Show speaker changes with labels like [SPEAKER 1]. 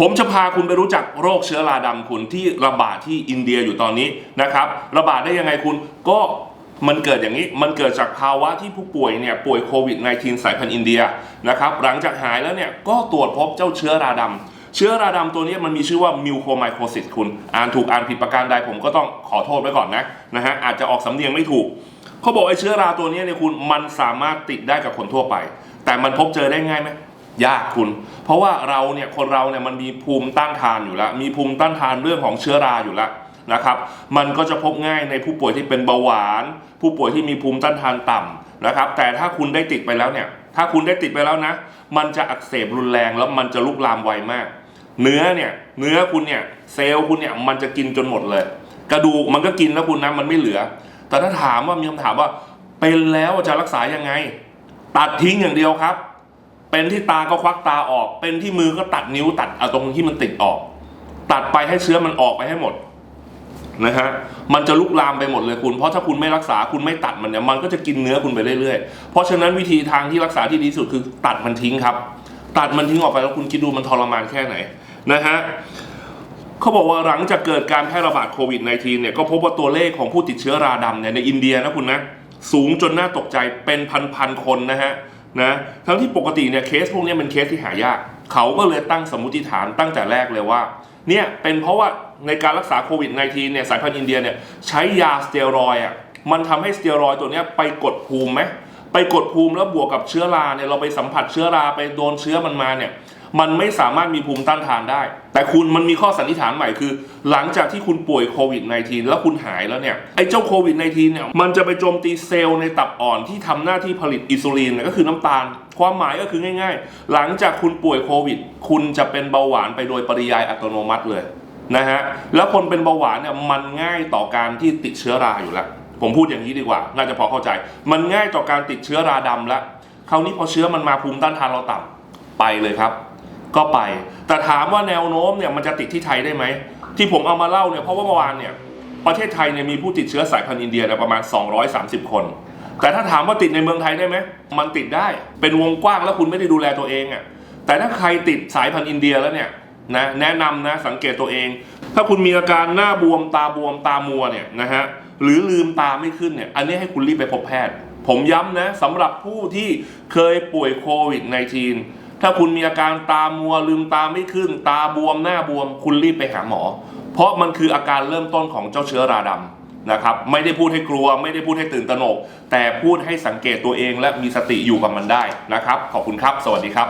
[SPEAKER 1] ผมจะพาคุณไปรู้จักโรคเชื้อราดำคุณที่ระบาดที่อินเดียอยู่ตอนนี้นะครับ ระบาดได้ยังไงคุณก็มันเกิดอย่างนี้ มันเกิดจากภาวะที่ผู้ป่วยเนี่ยป่วยโควิด -19 สายพันธุ์อินเดียนะครับ หลังจากหายแล้วเนี่ยก็ตรวจพบเจ้าเชื้อราดำเชื้อราดำตัวนี้มันมีชื่อว่ามิวโคไมโครซิสคุณ อ่านถูกอ่านผิดประการใดผมก็ต้องขอโทษไว้ก่อนนะนะฮะอาจจะออกสำเนียงไม่ถูกเขาบอกไอ้เชื้อราตัวนี้เนี่ยคุณมันสามารถติดได้กับคนทั่วไป แต่มันพบเจอได้ง่ายไหม ยากคุณ เพราะว่าเราเนี่ยคนเราเนี่ยมันมีภูมิต้านทานอยู่แล้ว มีภูมิต้านทานเรื่องของเชื้อราอยู่แล้วนะครับ มันก็จะพบง่ายในผู้ป่วยที่เป็นเบาหวาน ผู้ป่วยที่มีภูมิต้านทานต่ำนะครับ แต่ถ้าคุณได้ติดไปแล้วเนี่ย ถ้าคุณได้ติดไปแล้วนะ มันจะอักเสบรุนแรงแล้วมันจะลุกลามไวมาก เนื้อเนี่ยเนื้อคุณเนี่ยเซลล์คุณเนี่ยมันจะกินจนหมดเลย กระดูกมันก็กินแล้วคุณนะมันไม่เหลือ แต่ถ้าถามว่ามีคำถามว่าเป็นแล้วจะรักษายังไง ตัดทิ้งอย่างเดียวครับ เป็นที่ตาก็ควักตาออก เป็นที่มือก็ตัดนิ้วตัดเอาตรงที่มันติดออก ตัดไปให้เชื้อมันออกไปให้หมดนะฮะมันจะลุกลามไปหมดเลยคุณ เพราะถ้าคุณไม่รักษาคุณไม่ตัดมันเนี่ยมันก็จะกินเนื้อคุณไปเรื่อยๆ เพราะฉะนั้นวิธีทางที่รักษาที่ดีที่สุดคือ ตัดมันทิ้งครับ ตัดมันทิ้งออกไปแล้วคุณคิดดูมันทรมานแค่ไหนนะฮะเขาบอกว่าหลังจากเกิดการแพร่ระบาดโควิด -19 เนี่ยก็พบว่าตัวเลขของผู้ติดเชื้อราดำเนี่ยในอินเดียนะคุณนะสูงจนน่าตกใจเป็นพันๆคนนะฮะ นะทั้งที่ปกติเนี่ยเคสพวกนี้เป็นเคสที่หายาก เขาก็เลยตั้งสมมติฐานตั้งแต่แรกเลยว่าเนี่ยเป็นเพราะว่าในการรักษาโควิด -19 เนี่ยสายพันธุ์อินเดียเนี่ยใช้ยาสเตียรอยอะมันทำให้สเตียรอยตัวนี้ไปกดภูมิไหมไปกดภูมิแล้วบวกกับเชื้อราเนี่ยเราไปสัมผัสเชื้อราไปโดนเชื้อมันมาเนี่ยมันไม่สามารถมีภูมิต้านทานได้ แต่คุณมันมีข้อสันนิษฐานใหม่คือ หลังจากที่คุณป่วยโควิด -19 แล้วคุณหายแล้วเนี่ยไอ้เจ้าโควิด -19 เนี่ยมันจะไปโจมตีเซลล์ในตับอ่อนที่ทำหน้าที่ผลิตอินซูลินก็คือน้ำตาล ความหมายก็คือง่าย ๆ หลังจากคุณป่วยโควิด คุณจะเป็นเบาหวานไปโดยปริยายอัตโนมัติเลยนะฮะแล้วคนเป็นเบาหวานเนี่ยมันง่ายต่อการที่ติดเชื้อราอยู่แล้วผมพูดอย่างนี้ดีกว่า น่าจะพอเข้าใจ มันง่ายต่อการติดเชื้อราดำแล้วคราวนี้พอเชื้อมันมาภูมิต้านทานเราต่ำไปเลยครับ ก็ไป แต่ถามว่าแนวโน้มเนี่ยมันจะติดที่ไทยได้ไหม ที่ผมเอามาเล่าเนี่ยเพราะว่าเมื่อวานเนี่ยประเทศไทยเนี่ยมีผู้ติดเชื้อสายพันธุ์อินเดียเนี่ยประมาณ 230 คน แต่ถ้าถามว่าติดในเมืองไทยได้ไหม มันติดได้ เป็นวงกว้างแล้วคุณไม่ได้ดูแลตัวเองอะ่ะ แต่ถ้าใครติดสายพันธุ์อินเดียแล้วเนี่ยนะแนะนำนะสังเกตตัวเอง ถ้าคุณมีอาการหน้าบวมตาบวมตามัวเนี่ยนะฮะหรือลืมตาไม่ขึ้นเนี่ยอันนี้ให้คุณรีบไปพบแพทย์ ผมย้ำนะสำหรับผู้ที่เคยป่วยโควิด -19 ถ้าคุณมีอาการตามัวลืมตาไม่ขึ้น ตาบวมหน้าบวม คุณรีบไปหาหมอ เพราะมันคืออาการเริ่มต้นของเจ้าเชื้อราดำนะครับ ไม่ได้พูดให้กลัว ไม่ได้พูดให้ตื่นตระหนก แต่พูดให้สังเกตตัวเองและมีสติอยู่กับมันได้นะครับ ขอบคุณครับ สวัสดีครับ